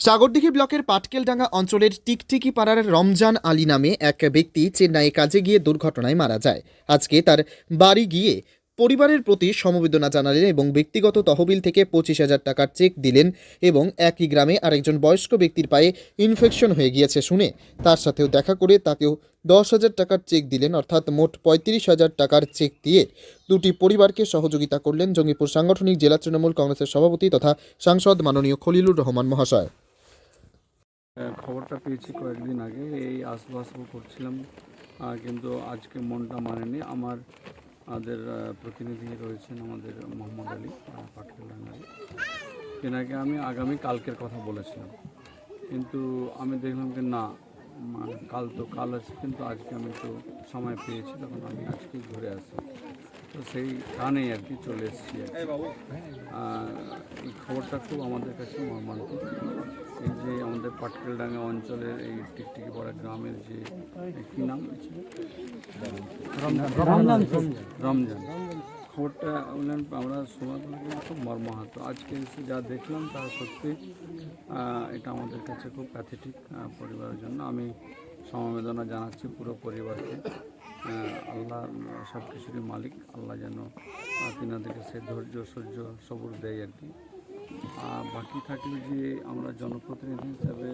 সাগরদিঘি ব্লকের পাটকেলডাঙ্গা অঞ্চলের টিকটিকি পাড়ার রমজান আলী নামে এক ব্যক্তি চেন্নাইয়ে কাজে গিয়ে দুর্ঘটনায় মারা যায়। আজকে তার বাড়ি গিয়ে পরিবারের প্রতি সমবেদনা জানালেন এবং ব্যক্তিগত তহবিল থেকে পঁচিশ হাজার টাকার চেক দিলেন এবং একই গ্রামে আরেকজন বয়স্ক ব্যক্তির পায়ে ইনফেকশন হয়ে গিয়েছে শুনে তার সাথেও দেখা করে তাকেও দশ হাজার টাকার চেক দিলেন, অর্থাৎ মোট পঁয়ত্রিশ হাজার টাকার চেক দিয়ে দুটি পরিবারকে সহযোগিতা করলেন জঙ্গিপুর সাংগঠনিক জেলা তৃণমূল কংগ্রেসের সভাপতি তথা সাংসদ মাননীয় খলিলুর রহমান মহাশয়। খবরটা পেয়েছি কয়েকদিন আগে, এই আসব আসব করছিলাম কিন্তু আজকে মনটা মানেনি। আমার আমাদের প্রতিনিধি রয়েছেন আমাদের মোহাম্মদ আলী পাটকেলান আলী। তেনাকে আমি আগামী কালকের কথা বলেছিলাম। কিন্তু আমি দেখলাম যে না মানে কাল তো কাল আছে, কিন্তু আজকে আমি একটু সময় পেয়েছি, তখন আমি আজকেই ঘুরে আসি। তো সেই কারণেই আর কি চলে এসেছি আর কি। এই খবরটা খুব আমাদের কাছে মর্মান্তিক। এই যে আমাদের পাটকেলডাঙ্গা অঞ্চলের এই টিকটিকি পাড়া গ্রামের যে কী নাম ছিল? রমজান। খবরটা বললেন আমরা সময় খুব মর্মাহত। আজকে এসে যা দেখলাম তা সত্যি এটা আমাদের কাছে খুব প্যাথেটিক পরিবারের জন্য। আমি সমবেদনা জানাচ্ছি পুরো পরিবারকে। আল্লাহ সব কিছুরই মালিক। আল্লাহ যেন আহ, তিনাদেরকে সে ধৈর্য সহ্য সবুর দেয় আর কি। আর বাকি থাকলে যে আমরা জনপ্রতিনিধি হিসাবে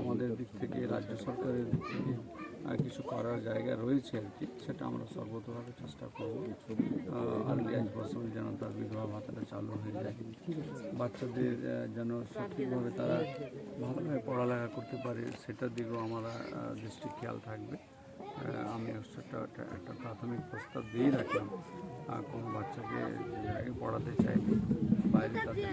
আমাদের দিক থেকে রাজ্য সরকারের দিক থেকে কিছু করার জায়গা রয়েছে আর কি সেটা আমরা সর্বতভাবে চেষ্টা করব। আর্লি আজ বছর যেন তার বিধবা ভাতাটা চালু হয়ে যায়। বাচ্চাদের যেন সঠিকভাবে তারা ভালোভাবে পড়ালেখা করতে পারে সেটার দিকেও আমরা দৃষ্টি খেয়াল থাকবে। আমি একটা একটা প্রাথমিক প্রস্তাব দিয়েই রাখলাম। কোনো বাচ্চাকে যে পড়াতে চাইবে বাইরে তাদের